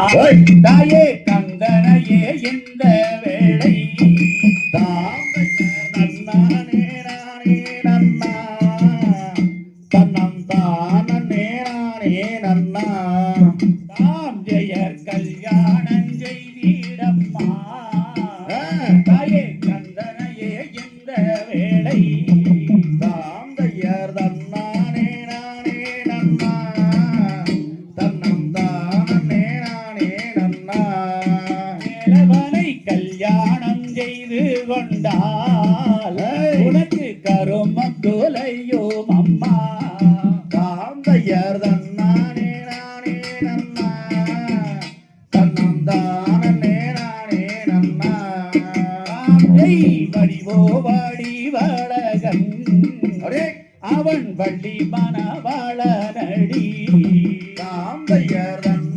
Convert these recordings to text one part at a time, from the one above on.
தாயே கந்தனையே இந்த வேளை தாந்தையர் நன்னானே நானே நன்னா. தன்னம் தானே நானே நன்னா. தாம் ஜெயர் கல்யாண செய்து கொண்டால் உனக்கு கருமம் குலையும் அம்மா தாந்தையர் தன்னானே நானே நன்னா. தன்னம் தானே நானே நன்னா. வடிவோ வடிவழகன் அவன் வள்ளி மணவாள நடி தாந்தையர் தன்னானே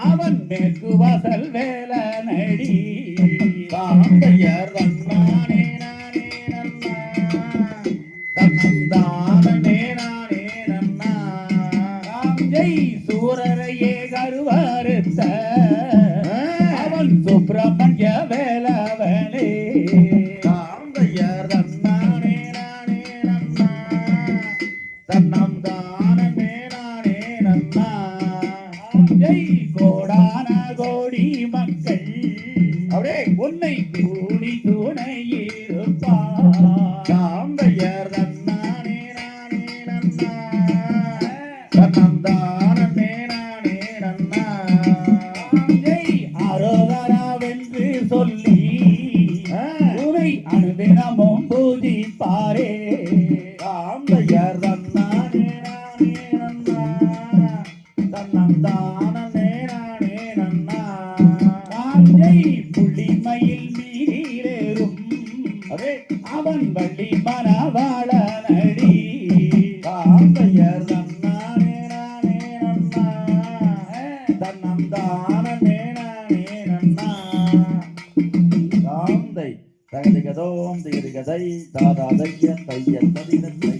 அவன் மேற்கு வாசல் வேல நடி தாந்தையர் தன்னானே நானே நன்னா. தன்னம் தானே நானே நன்னா. சூரரையே கருவறுத்த அவன் சுப்பிரமணிய வேலவனே தன்னானே நானே நன்னா. தன்னம் அப்படியே உன்னை கூடி துணை இருப்பார் தாந்தையர் தன்னானே நானே நன்னா. தன்னம் தானே நானே நன்னா. ஜெய் அரோகராவென்று சொல்லி உனை அனுதினமும் பூஜிப்பாரே தாந்தையர் தந்தை புள்ளிமயில் மீறேறும் அவன் வள்ளி மனவாள நடி தாந்தையர் தன்னானே நானே நன்னா. தன்னம் தானே நானே நன்னா. தாந்தை தகதிகதோம் திகதிகதை தாதா தையன் தையன் ததிதன் தை